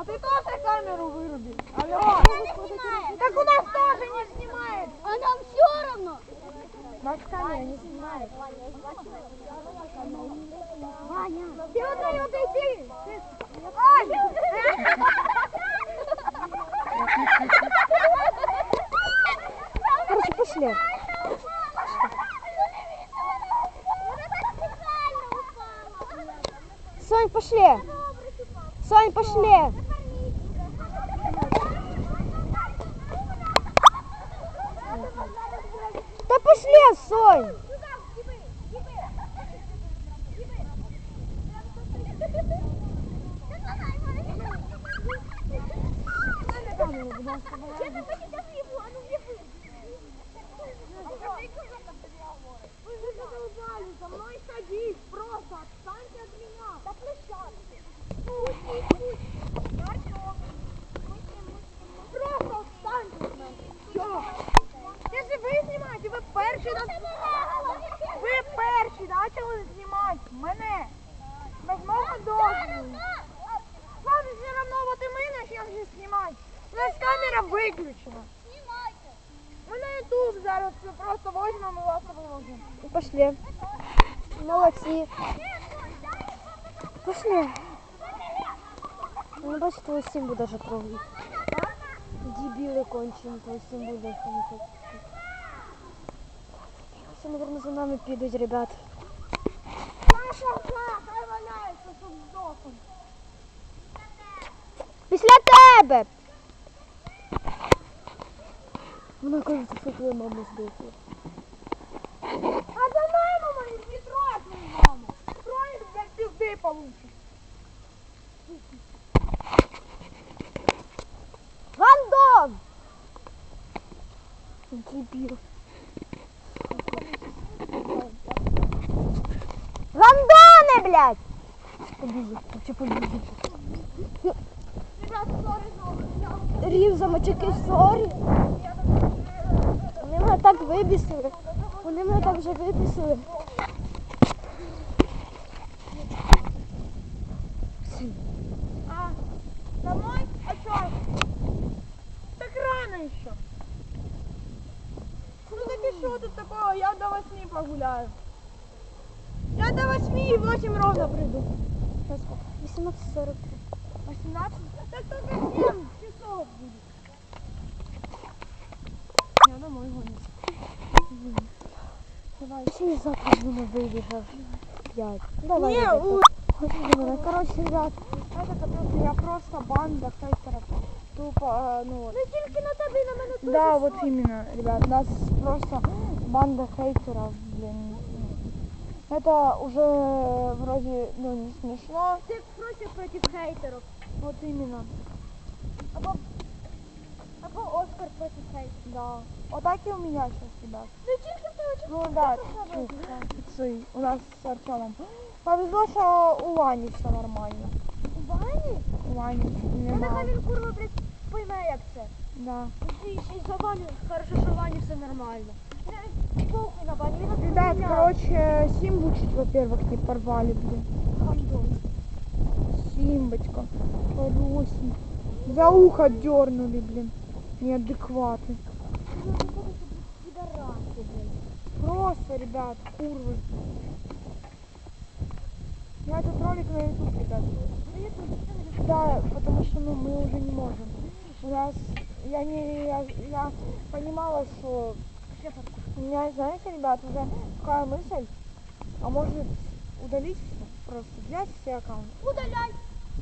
А ты тоже камеру выруби. Алло. Так у нас тоже не снимает. А нам все равно. Нас камера не снимает. Ваня. Дай отойди. Короче, пошли. Сонь, пошли. Сонь, пошли. Да пошли, Сонь. Вы же задолбали за мной ходить. Просто отстаньте от меня. Да Просто перші нас... Ви перші почали знімати мене. Без мого дозволу. Вам все равно, вот і ми почнемо знімати. У нас камера виключена. Ми на YouTube зараз просто возьмемо і вас виложимо. Пошли. Молодцы. Пошли. Ну, бачите, твою симбу даже трогают. Дебилы кончені, твою симбу даже не хочуть. Все, наверное, за нами підуть, ребят. Наша гра, хай валяється, щоб здохнути. Після тебе! Вона каже, що твою маму здохла. А за маму мою не трогай мою маму. Тронешь, блядь, пизды получишь. Гандон! Дебил. Побежи. Ребят, сори. Рів замочики сорі. Вони мене так вибісили. Вони мене так вже вибісили. А, домой? А чё? Так рано еще. Ну так и тут такого? Я до восьми погуляю. Я до восьми и в восемь ровно приду. Сейчас сколько? 18.43. 18? Так только 7 часов будет. Я домой гоню. Давай, й завтра вийдеш аж 5. Давай. Не, у-. Короче, ребят, Это капец, я просто банда хейтеров. Тупо, э, ну. Ну тільки на тебе і на мене. Да, вот именно, ребят, нас просто банда хейтеров, блин. Это уже вроде, ну, не смешно. Ти проти проти хейтерів. Вот именно, Або, або Оскар проти хейтерів. да. Вот так и у меня сейчас, ребят. Ну тільки в тебе Ну да, пиццы у нас с Артемом. Повезло, что у Вани все нормально. у Вані? У Вани Ну нехай він курва, блядь, пойме як це. Да. І ще за Ваню, хорошо, що Вані все нормально. Ребят, короче, Симбу чуть, во-первых, не порвали, блин. Симбочка, хороший. За ухо дернули, блин. Неадекваты. Просто, ребят, курвы. Я этот ролик на YouTube, ребят. Да, потому что ну, мы уже не можем. У нас, я не, я, я понимала, что у меня, знаете, ребят, уже такая мысль, а может удалить просто, взять все аккаунты. Удаляй.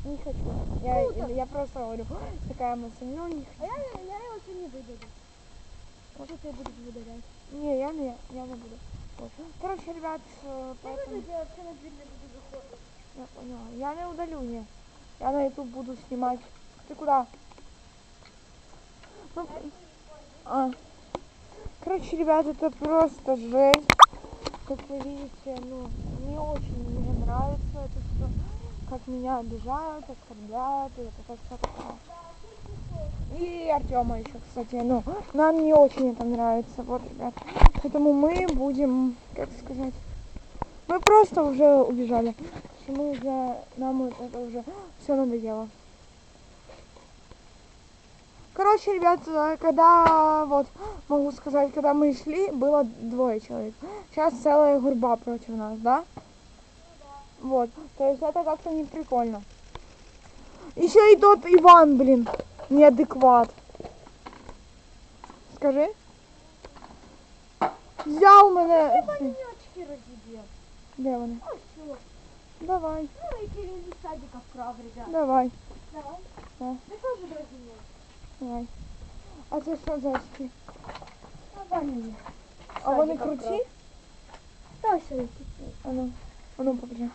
Не хочу. Я, я просто говорю, такая мысль, ну не А я, я його сьогодні видалю. Що ти будеш видаляти? Не, я не, я не буду. Вот. Короче, ребят, э, Я поэтому... видалю, я взагалі на двір не буду заходити. Я поняла. Я не удалю, не. Я на YouTube буду снимать. Ты куда? Ну, а. Короче, ребят, это просто жесть. Как вы видите, ну, мне очень не нравится это все. Как меня обижают, оскорбляют, и это все такое. И Артема еще, кстати, ну, нам не очень это нравится, вот, ребят. Поэтому мы будем, как сказать, мы просто уже убежали. Мы уже, нам это уже все надоело. Короче, ребят, э, когда, вот, могу сказать, когда мы шли, было двое человек. Сейчас целая гурба против нас, да? Вот, то есть это как-то не прикольно. Еще и тот Иван, блин, неадекват. Скажи. Взял мене. Очки розіб'є. Де вони? Ось що. Давай, Ну, який він із садика вкрав, ребят. давай, Давай. Да. Ви теж розіб'є. давай. А це що за очки? А ванні. А вони Садика круті? вкрав. Та ось які. А ну, а ну покажи.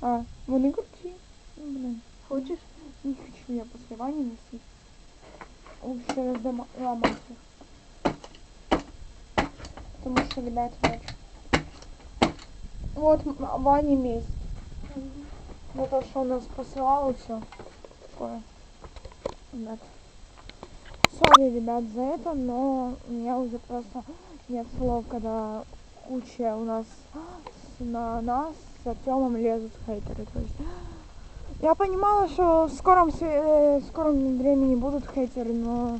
А, вони круті. Ну, Блин. Хочеш? Не хочу я после Вани носить. Лучше раздома ломать их. Потому что, ребят, вот. Вот М- Ване месть. За то, что он нас посылал и все. Такое. Ребят. Сори, ребят, за это, но у меня уже просто нет слов, когда куча у нас на нас с Артемом лезут хейтеры. То есть я понимала, что в скором, э, в скором времени будут хейтеры, но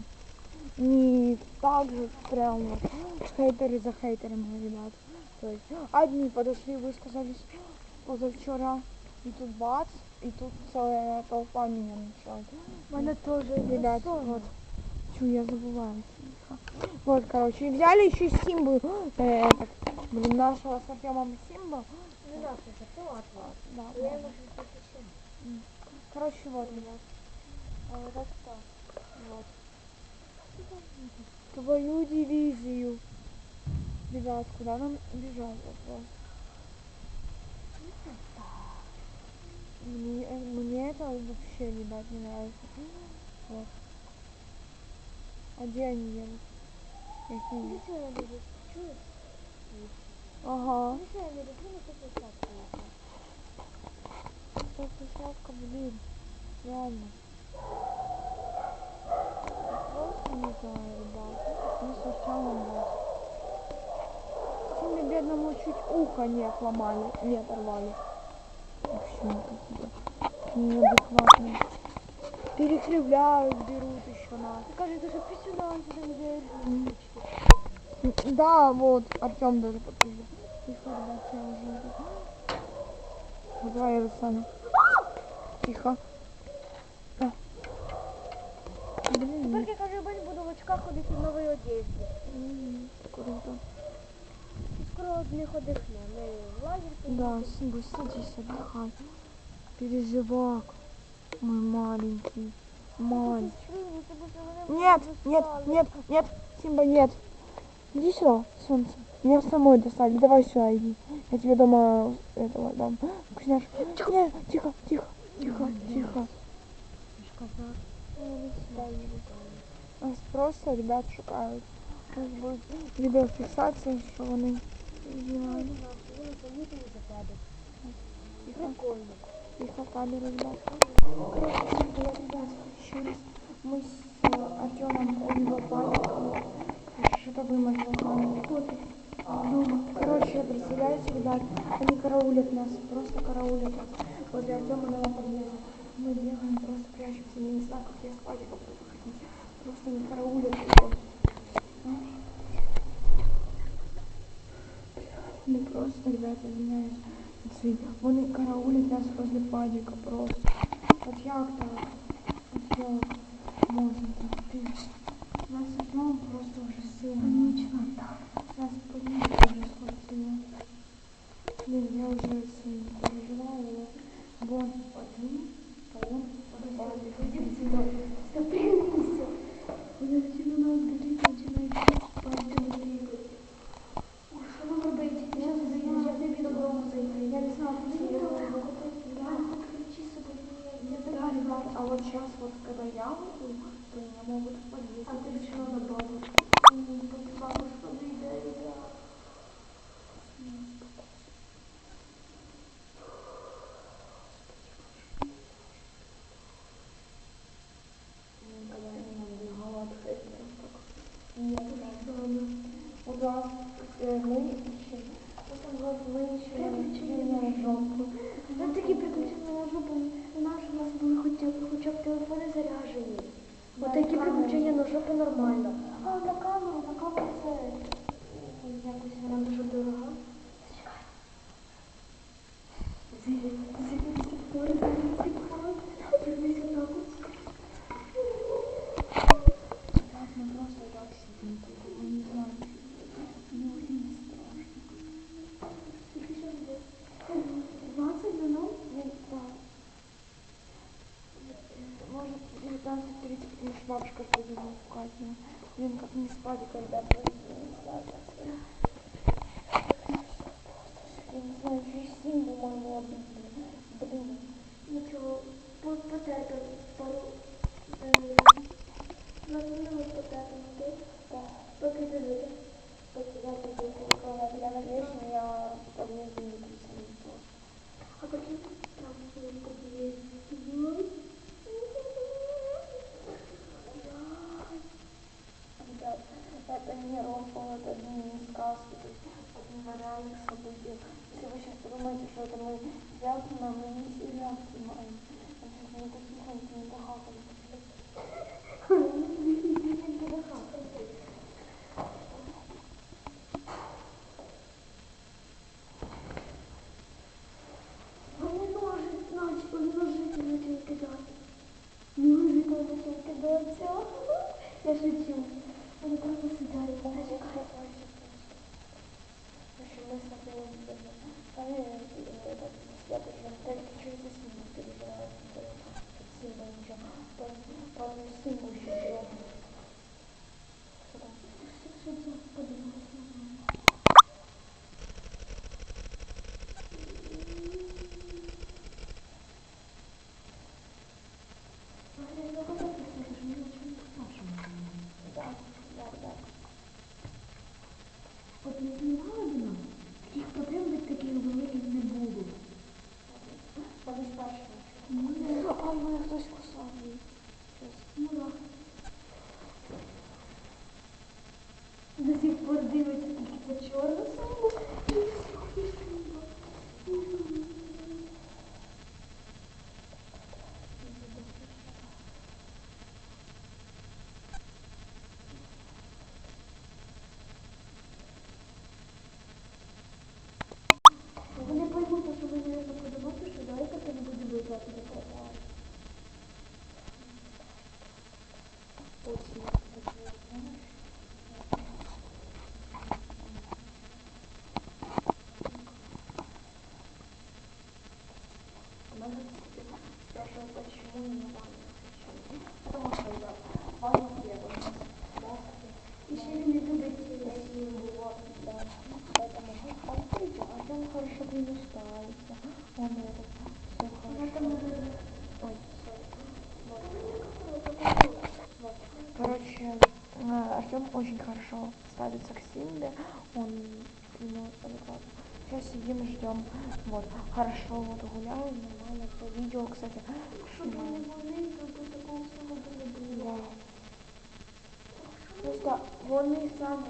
не так же прям вот хейтеры за хейтерами, ребят. То есть одни подошли, высказались позавчера, и тут бац, и тут целая толпа меня начала. Мене теж Ребят, вот. Чу, я забываю. Вот, короче, и взяли еще Симбу, э, этот, блин, нашего с Артемом Симбу. Не знаю, що це платно. Да, Я да. можу ще. Короче, вот, ребят. А вот так. Вот. Твою дивизию. Ребят, куда нам бежать вопрос? Мне, э, мне это вообще, ребят, не нравится. Вот. А где они едут? Какие? Нічого я не люблю. Чуєш? Ага. Нічого я не люблю, ну це посадку. Что площадка, блин. Реально. Просто не знаю, ребят. Мы с Артемом вот. Сильно бедному чуть ухо не отломали, не оторвали. Вообще какие-то неадекватные. Перекривляют, берут еще нас. Ти кажеш, що пісюна сюди не М, Да, вот, Артем даже подтвердил. Тихо, ребят, я уже иду. Вот Давай, Руслана. Тихо. А. Блин, Тепер я кажу, я буду в очках ходити в новій одежді. м, круто. Скоро не ходихне. Ми в лагерь Да, поїдемо. Симба, садись, отдыхай. Переживак. Мой маленький. Маленький. Швидше, бо це мене Нет, достали. нет, нет, нет, Симба, нет. Иди сюда, солнце. Меня самой достали. Давай сюда иди. Я тебе дома этого дам. Вкусняшку. Нет, тихо, тихо, тихо, тихо. Нас просто ребят шукають. У нас буде відеофіксація, що вони знімають. Прикольно. Тихо, камеру, ребят. Короче, всем привет, ребят. Раз. Мы с Артемом убил панику. Что-то вымазал камеру. Ну, короче, представляете, ребят, они караулят нас, просто караулят нас. Возле Артема на подъезде. Мы бегаем, просто прячемся, я не знаю, как я с паником буду. Просто не караулят его. Ну просто, ребята, извиняюсь. Ці, Вони караулять нас возле падіка просто. От як так? От як можна так? Untuk 奇怪 Ой, хтось кажется, к Симбе. Он ему адекватно. Сейчас сидим, ждем. Вот, хорошо, вот гуляем, нормально, по видео, кстати. Чтобы не болеть, как бы такого всего было. Да. Просто вони самі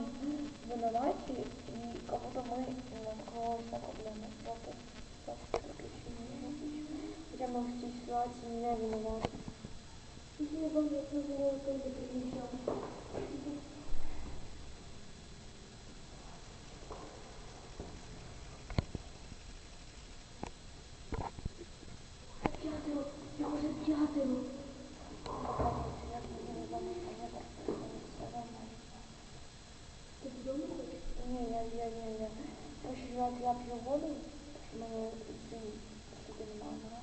винуваті і кому-то ми намкнулися на проблему. Просто так Хоча ми в цій ситуації не винуваті. Якщо я пам'ятаю, то я не я пью воду, мы сын, номера.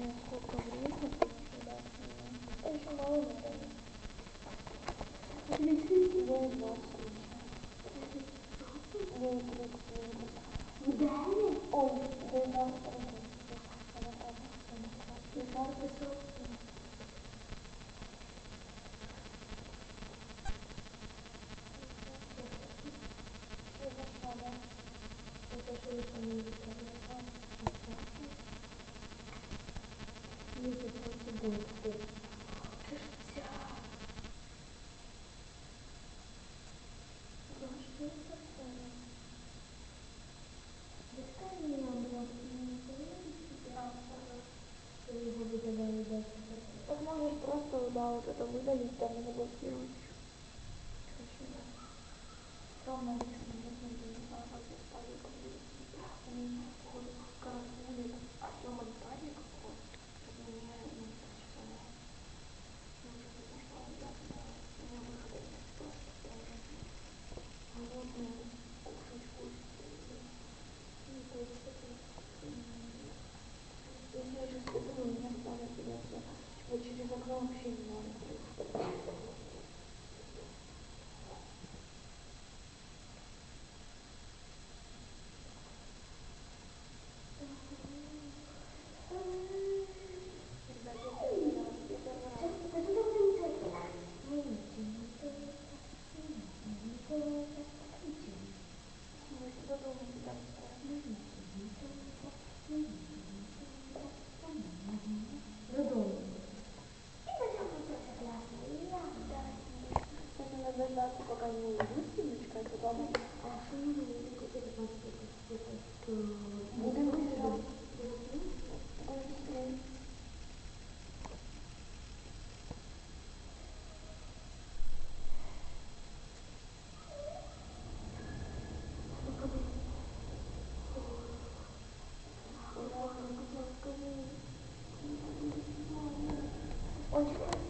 знаю, сколько времени, потому да, это еще мало времени. Отвлекли его вас. 보인다. Okay. сказки пока не уйдут, читать потом. А что мы будем какие-то сказки? Будем читать. Очень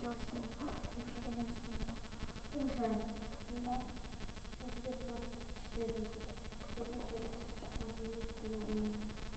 Thank you.